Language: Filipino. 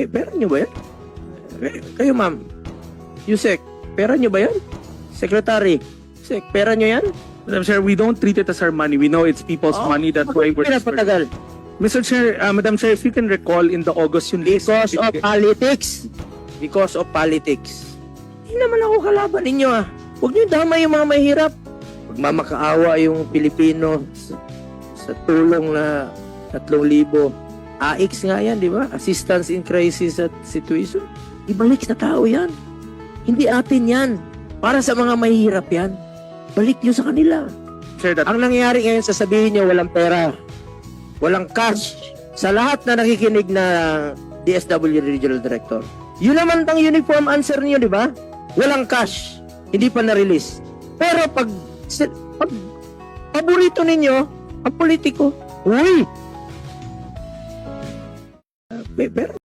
May pera nyo ba yan? Kayo ma'am, Yusek, pera nyo ba yan? Secretary, Yusek, pera nyo yan? Madam Chair, we don't treat it as our money. We know it's people's Oh, money. That's why we're Pinapatagal. Mr. Chair, uh, Madam Chair, if you can recall in the August yung. Because of politics. Because of politics. Hindi naman ako kalaban ninyo ah. Huwag nyo damay yung mga mahirap. Magmamakaawa yung Pilipino sa, sa tulong na 3,000. AX nga yan, di ba? Assistance in Crisis at Situation. Ibalik sa tao yan. Hindi atin yan. Para sa mga mahihirap yan. Balik nyo sa kanila. Chair, that Ang nangyayari ngayon, sasabihin nyo, walang pera, walang cash. Sa lahat na nakikinig na DSW Regional Director. Yun naman ang uniform answer niyo, di ba? Walang cash. Hindi pa na-release. Pero pag, pag paborito ninyo, ang politiko, uy! Uh, pe- pero